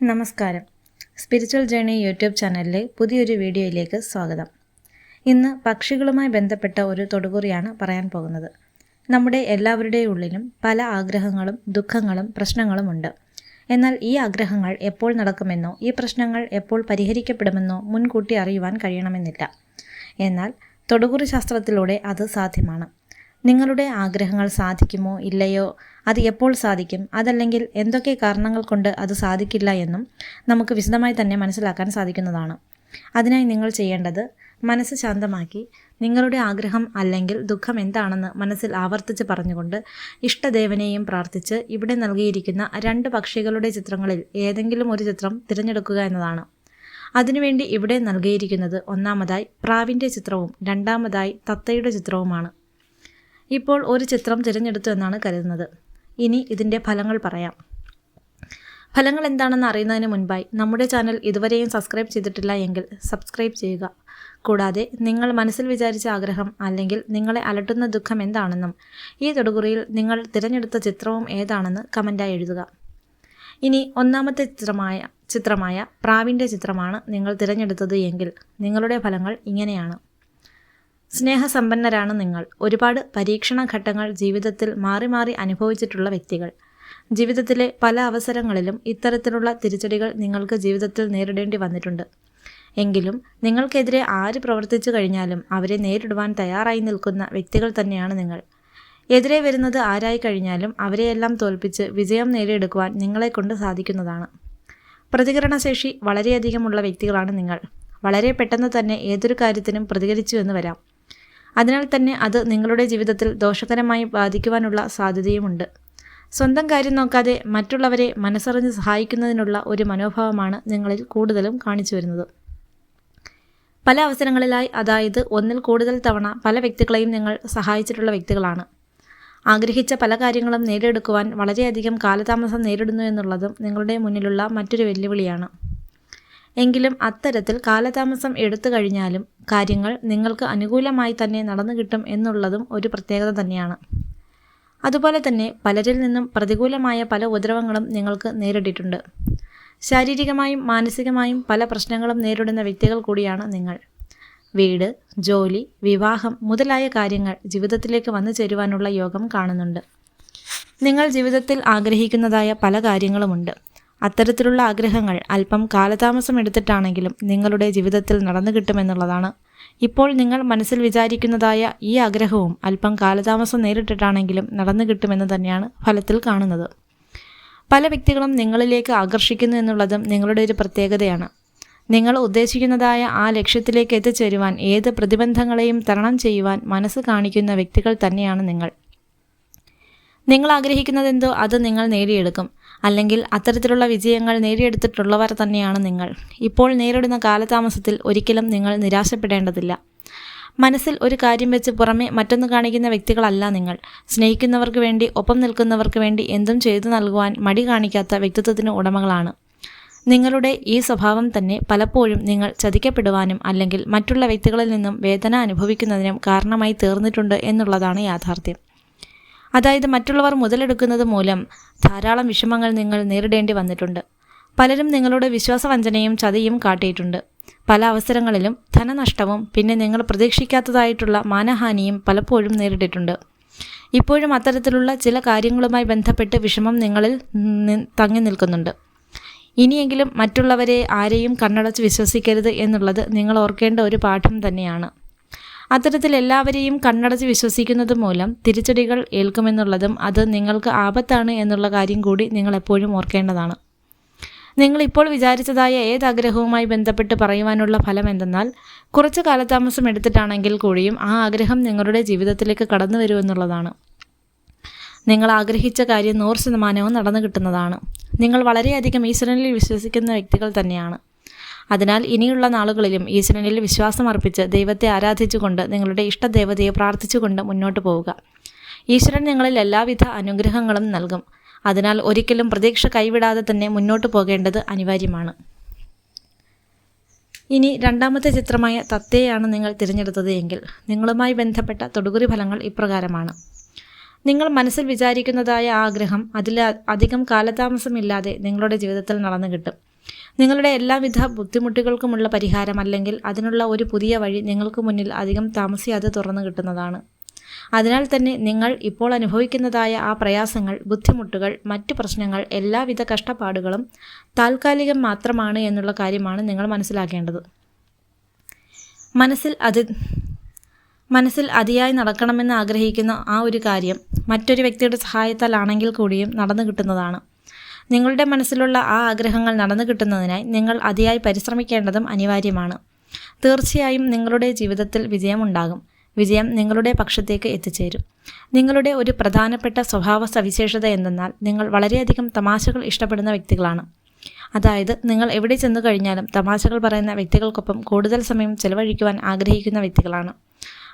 നമസ്കാരം. Spiritual journey YouTube ചാനലിലെ പുതിയൊരു വീഡിയോയിലേക്ക് സ്വാഗതം. ഇന്ന് പക്ഷികളുമായി ബന്ധപ്പെട്ട ഒരു തൊടുകുറിയാണ് പറയാൻ പോകുന്നത്. നമ്മുടെ എല്ലാവരുടെയും ഉള്ളിലും പല ആഗ്രഹങ്ങളും ദുഃഖങ്ങളും പ്രശ്നങ്ങളുമുണ്ട് എന്നാൽ ഈ ആഗ്രഹങ്ങൾ എപ്പോൾ നടക്കുമെന്നോ ഈ പ്രശ്നങ്ങൾ എപ്പോൾ പരിഹരിക്കപ്പെടുമെന്നോ മുൻകൂട്ടി അറിയുവാൻ കഴിയണമെന്നില്ല. എന്നാൽ തൊടുകുറി ശാസ്ത്രത്തിലൂടെ അത് സാധ്യമാണ്. നിങ്ങളുടെ ആഗ്രഹങ്ങൾ സാധിക്കുമോ ഇല്ലയോ അത് എപ്പോൾ സാധിക്കും? അതല്ലെങ്കിൽ എന്തൊക്കെ കാരണങ്ങൾ കൊണ്ട് അത് സാധിക്കില്ല എന്നും നമുക്ക് വിശദമായി തന്നെ മനസ്സിലാക്കാൻ സാധിക്കുന്നതാണ്. അതിനായി നിങ്ങൾ ചെയ്യേണ്ടത് മനസ്സ് ശാന്തമാക്കി നിങ്ങളുടെ ആഗ്രഹം അല്ലെങ്കിൽ ദുഃഖം എന്താണെന്ന് മനസ്സിൽ ആവർത്തിച്ച് പറഞ്ഞുകൊണ്ട് ഇഷ്ടദേവനെയും പ്രാർത്ഥിച്ച് ഇവിടെ നൽകിയിരിക്കുന്ന രണ്ട് പക്ഷികളുടെ ചിത്രങ്ങളിൽ ഏതെങ്കിലും ഒരു ചിത്രം തിരഞ്ഞെടുക്കുക എന്നതാണ്. അതിനുവേണ്ടി ഇവിടെ നൽകിയിരിക്കുന്നത് ഒന്നാമതായി പ്രാവിന്റെ ചിത്രവും രണ്ടാമതായി തത്തയുടെ ചിത്രവുമാണ്. ഇപ്പോൾ ഒരു ചിത്രം തിരഞ്ഞെടുത്തു എന്നാണ് കരുതുന്നത്. ഇനി ഇതിന്റെ ഫലങ്ങൾ പറയാം. ഫലങ്ങൾ എന്താണെന്ന് അറിയുന്നതിന് മുൻപായി നമ്മുടെ ചാനൽ ഇതുവരെയും സബ്സ്ക്രൈബ് ചെയ്തിട്ടില്ല എങ്കിൽ സബ്സ്ക്രൈബ് ചെയ്യുക. കൂടാതെ നിങ്ങൾ മനസ്സിൽ വിചാരിച്ച ആഗ്രഹം അല്ലെങ്കിൽ നിങ്ങളെ അലട്ടുന്ന ദുഃഖം എന്താണെന്നും ഈ തൊടുകുറിയിൽ നിങ്ങൾ തിരഞ്ഞെടുത്ത ചിത്രവും ഏതാണെന്ന് കമന്റായി എഴുതുക. ഇനി ഒന്നാമത്തെ ചിത്രമായ ചിത്രമായ പ്രാവിന്റെ ചിത്രമാണ് നിങ്ങൾ തിരഞ്ഞെടുത്തത് എങ്കിൽ നിങ്ങളുടെ ഫലങ്ങൾ ഇങ്ങനെയാണ്. സ്നേഹസമ്പന്നരാണ് നിങ്ങൾ. ഒരുപാട് പരീക്ഷണ ഘട്ടങ്ങൾ ജീവിതത്തിൽ മാറി മാറി അനുഭവിച്ചിട്ടുള്ള വ്യക്തികൾ. ജീവിതത്തിലെ പല അവസരങ്ങളിലും ഇത്തരത്തിലുള്ള തിരിച്ചടികൾ നിങ്ങൾക്ക് ജീവിതത്തിൽ നേരിടേണ്ടി വന്നിട്ടുണ്ട്. എങ്കിലും നിങ്ങൾക്കെതിരെ ആര് പ്രവർത്തിച്ചു കഴിഞ്ഞാലും അവരെ നേരിടുവാൻ തയ്യാറായി നിൽക്കുന്ന വ്യക്തികൾ തന്നെയാണ് നിങ്ങൾ. എതിരെ വരുന്നത് ആരായി കഴിഞ്ഞാലും അവരെയെല്ലാം തോൽപ്പിച്ച് വിജയം നേടിയെടുക്കുവാൻ നിങ്ങളെക്കൊണ്ട് സാധിക്കുന്നതാണ്. പ്രതികരണശേഷി വളരെയധികമുള്ള വ്യക്തികളാണ് നിങ്ങൾ. വളരെ പെട്ടെന്ന് തന്നെ ഏതൊരു കാര്യത്തിനും പ്രതികരിച്ചു എന്ന് വരാം. അതിനാൽ തന്നെ അത് നിങ്ങളുടെ ജീവിതത്തിൽ ദോഷകരമായി ബാധിക്കുവാനുള്ള സാധ്യതയുമുണ്ട്. സ്വന്തം കാര്യം നോക്കാതെ മറ്റുള്ളവരെ മനസ്സറിഞ്ഞ് സഹായിക്കുന്നതിനുള്ള ഒരു മനോഭാവമാണ് നിങ്ങളിൽ കൂടുതലും കാണിച്ചു വരുന്നത്. പല അവസരങ്ങളിലായി അതായത് ഒന്നിൽ കൂടുതൽ തവണ പല വ്യക്തികളെയും നിങ്ങൾ സഹായിച്ചിട്ടുള്ള വ്യക്തികളാണ്. ആഗ്രഹിച്ച പല കാര്യങ്ങളും നേടിയെടുക്കുവാൻ വളരെയധികം കാലതാമസം നേരിടുന്നു എന്നുള്ളതും നിങ്ങളുടെ മുന്നിലുള്ള മറ്റൊരു വെല്ലുവിളിയാണ്. എങ്കിലും അത്തരത്തിൽ കാലതാമസം എടുത്തു കഴിഞ്ഞാലും കാര്യങ്ങൾ നിങ്ങൾക്ക് അനുകൂലമായി തന്നെ നടന്നു കിട്ടും എന്നുള്ളതും ഒരു പ്രത്യേകത തന്നെയാണ്. അതുപോലെ തന്നെ പലരിൽ നിന്നും പ്രതികൂലമായ പല ഉപദ്രവങ്ങളും നിങ്ങൾക്ക് നേരിട്ടിട്ടുണ്ട്. ശാരീരികമായും മാനസികമായും പല പ്രശ്നങ്ങളും നേരിടുന്ന വ്യക്തികൾ കൂടിയാണ് നിങ്ങൾ. വീട് ജോലി വിവാഹം മുതലായ കാര്യങ്ങൾ ജീവിതത്തിലേക്ക് വന്നു ചേരുവാനുള്ള യോഗം കാണുന്നുണ്ട്. നിങ്ങൾ ജീവിതത്തിൽ ആഗ്രഹിക്കുന്നതായ പല കാര്യങ്ങളുമുണ്ട്. അത്തരത്തിലുള്ള ആഗ്രഹങ്ങൾ അല്പം കാലതാമസം എടുത്തിട്ടാണെങ്കിലും നിങ്ങളുടെ ജീവിതത്തിൽ നടന്നു കിട്ടുമെന്നുള്ളതാണ്. ഇപ്പോൾ നിങ്ങൾ മനസ്സിൽ വിചാരിക്കുന്നതായ ഈ ആഗ്രഹവും അല്പം കാലതാമസം നേരിട്ടിട്ടാണെങ്കിലും നടന്നു കിട്ടുമെന്ന് തന്നെയാണ് ഫലത്തിൽ കാണുന്നത്. പല വ്യക്തികളും നിങ്ങളിലേക്ക് ആകർഷിക്കുന്നു എന്നുള്ളതും നിങ്ങളുടെ ഒരു പ്രത്യേകതയാണ്. നിങ്ങൾ ഉദ്ദേശിക്കുന്നതായ ആ ലക്ഷ്യത്തിലേക്ക് എത്തിച്ചേരുവാൻ ഏത് പ്രതിബന്ധങ്ങളെയും തരണം ചെയ്യുവാൻ മനസ്സ് കാണിക്കുന്ന വ്യക്തികൾ തന്നെയാണ് നിങ്ങൾ. നിങ്ങൾ ആഗ്രഹിക്കുന്നതെന്തോ അത് നിങ്ങൾ നേടിയെടുക്കും. അല്ലെങ്കിൽ അത്തരത്തിലുള്ള വിജയങ്ങൾ നേടിയെടുത്തിട്ടുള്ളവർ തന്നെയാണ് നിങ്ങൾ. ഇപ്പോൾ നേരിടുന്ന കാലതാമസത്തിൽ ഒരിക്കലും നിങ്ങൾ നിരാശപ്പെടേണ്ടതില്ല. മനസ്സിൽ ഒരു കാര്യം വെച്ച് പുറമെ മറ്റൊന്ന് കാണിക്കുന്ന വ്യക്തികളല്ല നിങ്ങൾ. സ്നേഹിക്കുന്നവർക്ക് വേണ്ടി ഒപ്പം നിൽക്കുന്നവർക്ക് വേണ്ടി എന്തും ചെയ്തു നൽകുവാൻ മടി കാണിക്കാത്ത വ്യക്തിത്വത്തിന് ഉടമകളാണ്. നിങ്ങളുടെ ഈ സ്വഭാവം തന്നെ പലപ്പോഴും നിങ്ങൾ ചതിക്കപ്പെടുവാനും അല്ലെങ്കിൽ മറ്റുള്ള വ്യക്തികളിൽ നിന്നും വേദന അനുഭവിക്കുന്നതിനും കാരണമായി തീർന്നിട്ടുണ്ട് എന്നുള്ളതാണ് യാഥാർത്ഥ്യം. അതായത് മറ്റുള്ളവർ മുതലെടുക്കുന്നത് മൂലം ധാരാളം വിഷമങ്ങൾ നിങ്ങൾ നേരിടേണ്ടി വന്നിട്ടുണ്ട്. പലരും നിങ്ങളുടെ വിശ്വാസവഞ്ചനയും ചതിയും കാട്ടിയിട്ടുണ്ട്. പല അവസരങ്ങളിലും ധനനഷ്ടവും പിന്നെ നിങ്ങൾ പ്രതീക്ഷിക്കാത്തതായിട്ടുള്ള മാനഹാനിയും പലപ്പോഴും നേരിട്ടിട്ടുണ്ട്. ഇപ്പോഴും അത്തരത്തിലുള്ള ചില കാര്യങ്ങളുമായി ബന്ധപ്പെട്ട് വിഷമം നിങ്ങളിൽ തങ്ങി നിൽക്കുന്നുണ്ട്. ഇനിയെങ്കിലും മറ്റുള്ളവരെ ആരെയും കണ്ണടച്ച് വിശ്വസിക്കരുത് എന്നുള്ളത് നിങ്ങൾ ഓർക്കേണ്ട ഒരു പാഠം തന്നെയാണ്. അത്തരത്തിൽ എല്ലാവരെയും കണ്ണടച്ച് വിശ്വസിക്കുന്നത് മൂലം തിരിച്ചടികൾ ഏൽക്കുമെന്നുള്ളതും അത് നിങ്ങൾക്ക് ആപത്താണ് എന്നുള്ള കാര്യം കൂടി നിങ്ങൾ എപ്പോഴും ഓർക്കേണ്ടതാണ്. നിങ്ങൾ ഇപ്പോൾ വിചാരിച്ചതായ ഏത് ആഗ്രഹവുമായി ബന്ധപ്പെട്ട് പറയുവാനുള്ള ഫലം എന്തെന്നാൽ കുറച്ച് കാലതാമസം എടുത്തിട്ടാണെങ്കിൽ കൂടിയും ആ ആഗ്രഹം നിങ്ങളുടെ ജീവിതത്തിലേക്ക് കടന്നു വരുമെന്നുള്ളതാണ് നിങ്ങൾ ആഗ്രഹിച്ച കാര്യം നൂറ് ശതമാനവും നടന്നു കിട്ടുന്നതാണ്. നിങ്ങൾ വളരെയധികം ഈശ്വരനിൽ വിശ്വസിക്കുന്ന വ്യക്തികൾ തന്നെയാണ്. അതിനാൽ ഇനിയുള്ള നാളുകളിലും ഈശ്വരനിൽ വിശ്വാസം അർപ്പിച്ച് ദൈവത്തെ ആരാധിച്ചുകൊണ്ട് നിങ്ങളുടെ ഇഷ്ടദേവതയെ പ്രാർത്ഥിച്ചുകൊണ്ട് മുന്നോട്ട് പോവുക. ഈശ്വരൻ നിങ്ങളിൽ എല്ലാവിധ അനുഗ്രഹങ്ങളും നൽകും. അതിനാൽ ഒരിക്കലും പ്രതീക്ഷ കൈവിടാതെ തന്നെ മുന്നോട്ട് പോകേണ്ടത് അനിവാര്യമാണ്. ഇനി രണ്ടാമത്തെ ചിത്രമായ തത്തയെയാണ് നിങ്ങൾ തിരഞ്ഞെടുത്തത് എങ്കിൽ നിങ്ങളുമായി ബന്ധപ്പെട്ട തൊടുകുറി ഫലങ്ങൾ ഇപ്രകാരമാണ്. നിങ്ങൾ മനസ്സിൽ വിചാരിക്കുന്നതായ ആഗ്രഹം അതിൽ അധികം കാലതാമസമില്ലാതെ നിങ്ങളുടെ ജീവിതത്തിൽ നടന്നു കിട്ടും നിങ്ങളുടെ എല്ലാവിധ ബുദ്ധിമുട്ടുകൾക്കുമുള്ള പരിഹാരം അല്ലെങ്കിൽ അതിനുള്ള ഒരു പുതിയ വഴി നിങ്ങൾക്ക് മുന്നിൽ അധികം താമസിയാതെ തുറന്നു കിട്ടുന്നതാണ്. അതിനാൽ തന്നെ നിങ്ങൾ ഇപ്പോൾ അനുഭവിക്കുന്നതായ ആ പ്രയാസങ്ങൾ ബുദ്ധിമുട്ടുകൾ മറ്റു പ്രശ്നങ്ങൾ എല്ലാവിധ കഷ്ടപ്പാടുകളും താൽക്കാലികം മാത്രമാണ് എന്നുള്ള കാര്യമാണ് നിങ്ങൾ മനസ്സിലാക്കേണ്ടത്. മനസ്സിൽ അതി മനസ്സിൽ അതിയായി നടക്കണമെന്ന് ആഗ്രഹിക്കുന്ന ആ ഒരു കാര്യം മറ്റൊരു വ്യക്തിയുടെ സഹായത്താലാണെങ്കിൽ കൂടിയും നടന്നു കിട്ടുന്നതാണ്. നിങ്ങളുടെ മനസ്സിലുള്ള ആ ആഗ്രഹങ്ങൾ നടന്നു കിട്ടുന്നതിനായി നിങ്ങൾ അതിയായി പരിശ്രമിക്കേണ്ടതും അനിവാര്യമാണ്. തീർച്ചയായും നിങ്ങളുടെ ജീവിതത്തിൽ വിജയമുണ്ടാകും. വിജയം നിങ്ങളുടെ പക്ഷത്തേക്ക് എത്തിച്ചേരും. നിങ്ങളുടെ ഒരു പ്രധാനപ്പെട്ട സ്വഭാവ സവിശേഷത എന്തെന്നാൽ നിങ്ങൾ വളരെയധികം തമാശകൾ ഇഷ്ടപ്പെടുന്ന വ്യക്തികളാണ്. അതായത് നിങ്ങൾ എവിടെ ചെന്നു കഴിഞ്ഞാലും തമാശകൾ പറയുന്ന വ്യക്തികൾക്കൊപ്പം കൂടുതൽ സമയം ചെലവഴിക്കുവാൻ ആഗ്രഹിക്കുന്ന വ്യക്തികളാണ്.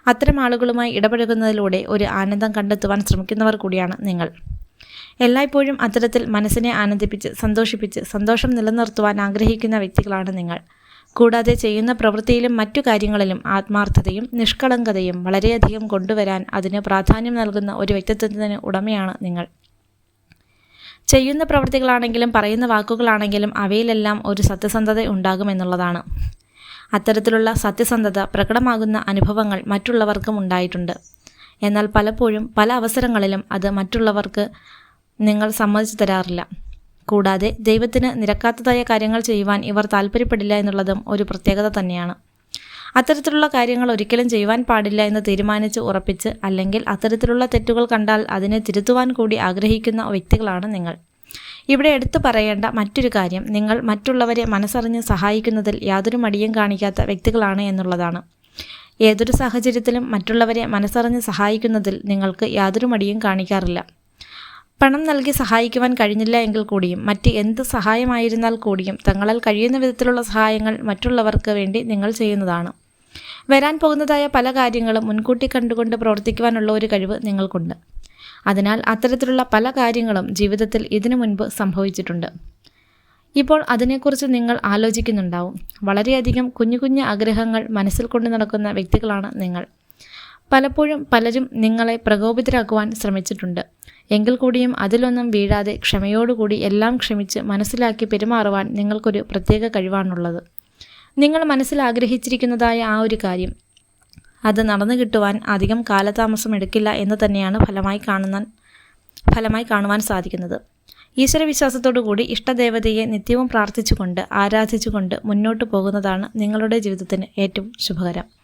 അത്തരം ആളുകളുമായി ഇടപഴകുന്നതിലൂടെ ഒരു ആനന്ദം കണ്ടെത്തുവാൻ ശ്രമിക്കുന്നവർ കൂടിയാണ് നിങ്ങൾ. എല്ലായ്പ്പോഴും അത്തരത്തിൽ മനസ്സിനെ ആനന്ദിപ്പിച്ച് സന്തോഷിപ്പിച്ച് സന്തോഷം നിലനിർത്തുവാൻ ആഗ്രഹിക്കുന്ന വ്യക്തികളാണ് നിങ്ങൾ. കൂടാതെ ചെയ്യുന്ന പ്രവൃത്തിയിലും മറ്റു കാര്യങ്ങളിലും ആത്മാർത്ഥതയും നിഷ്കളങ്കതയും വളരെയധികം കൊണ്ടുവരാൻ അതിന് പ്രാധാന്യം നൽകുന്ന ഒരു വ്യക്തിത്വത്തിന് ഉടമയാണ് നിങ്ങൾ. ചെയ്യുന്ന പ്രവൃത്തികളാണെങ്കിലും പറയുന്ന വാക്കുകളാണെങ്കിലും അവയിലെല്ലാം ഒരു സത്യസന്ധത ഉണ്ടാകുമെന്നുള്ളതാണ്. അത്തരത്തിലുള്ള സത്യസന്ധത പ്രകടമാകുന്ന അനുഭവങ്ങൾ മറ്റുള്ളവർക്കും ഉണ്ടായിട്ടുണ്ട്. എന്നാൽ പലപ്പോഴും പല അവസരങ്ങളിലും അത് മറ്റുള്ളവർക്ക് നിങ്ങൾ സമ്മതിച്ചു തരാറില്ല. കൂടാതെ ദൈവത്തിന് നിരക്കാത്തതായ കാര്യങ്ങൾ ചെയ്യുവാൻ ഇവർ താല്പര്യപ്പെടില്ല എന്നുള്ളതും ഒരു പ്രത്യേകത തന്നെയാണ്. അത്തരത്തിലുള്ള കാര്യങ്ങൾ ഒരിക്കലും ചെയ്യുവാൻ പാടില്ല എന്ന് തീരുമാനിച്ച് ഉറപ്പിച്ച് അല്ലെങ്കിൽ അത്തരത്തിലുള്ള തെറ്റുകൾ കണ്ടാൽ അതിനെ തിരുത്തുവാൻ കൂടി ആഗ്രഹിക്കുന്ന വ്യക്തികളാണ് നിങ്ങൾ. ഇവിടെ എടുത്തു പറയേണ്ട മറ്റൊരു കാര്യം നിങ്ങൾ മറ്റുള്ളവരെ മനസ്സറിഞ്ഞ് സഹായിക്കുന്നതിൽ യാതൊരു മടിയും കാണിക്കാത്ത വ്യക്തികളാണ് എന്നുള്ളതാണ്. ഏതൊരു സാഹചര്യത്തിലും മറ്റുള്ളവരെ മനസ്സറിഞ്ഞ് സഹായിക്കുന്നതിൽ നിങ്ങൾക്ക് യാതൊരു മടിയും കാണിക്കാറില്ല. പണം നൽകി സഹായിക്കുവാൻ കഴിഞ്ഞില്ല എങ്കിൽ കൂടിയും മറ്റ് എന്ത് സഹായമായിരുന്നാൽ കൂടിയും തങ്ങളാൽ കഴിയുന്ന വിധത്തിലുള്ള സഹായങ്ങൾ മറ്റുള്ളവർക്ക് വേണ്ടി നിങ്ങൾ ചെയ്യുന്നതാണ്. വരാൻ പോകുന്നതായ പല കാര്യങ്ങളും മുൻകൂട്ടി കണ്ടുകൊണ്ട് പ്രവർത്തിക്കുവാനുള്ള ഒരു കഴിവ് നിങ്ങൾക്കുണ്ട്. അതിനാൽ അത്തരത്തിലുള്ള പല കാര്യങ്ങളും ജീവിതത്തിൽ ഇതിനു മുൻപ് സംഭവിച്ചിട്ടുണ്ട്. ഇപ്പോൾ അതിനെക്കുറിച്ച് നിങ്ങൾ ആലോചിക്കുന്നുണ്ടാവും. വളരെയധികം കുഞ്ഞു കുഞ്ഞു ആഗ്രഹങ്ങൾ മനസ്സിൽ കൊണ്ടു നടക്കുന്ന വ്യക്തികളാണ് നിങ്ങൾ. പലപ്പോഴും പലരും നിങ്ങളെ പ്രകോപിതരാക്കുവാൻ ശ്രമിച്ചിട്ടുണ്ട്. എങ്കിൽ കൂടിയും അതിലൊന്നും വീഴാതെ ക്ഷമയോടുകൂടി എല്ലാം ക്ഷമിച്ച് മനസ്സിലാക്കി പെരുമാറുവാൻ നിങ്ങൾക്കൊരു പ്രത്യേക കഴിവാണുള്ളത്. നിങ്ങൾ മനസ്സിൽ ആഗ്രഹിച്ചിരിക്കുന്നതായ ആ ഒരു കാര്യം അത് നടന്നു കിട്ടുവാൻ അധികം കാലതാമസം എടുക്കില്ല എന്ന് തന്നെയാണ് ഫലമായി കാണുന്ന ഫലമായി കാണുവാൻ സാധിക്കുന്നത്. ഈശ്വരവിശ്വാസത്തോടുകൂടി ഇഷ്ടദേവതയെ നിത്യവും പ്രാർത്ഥിച്ചുകൊണ്ട് ആരാധിച്ചുകൊണ്ട് മുന്നോട്ട് പോകുന്നതാണ് നിങ്ങളുടെ ജീവിതത്തിന് ഏറ്റവും ശുഭകരം.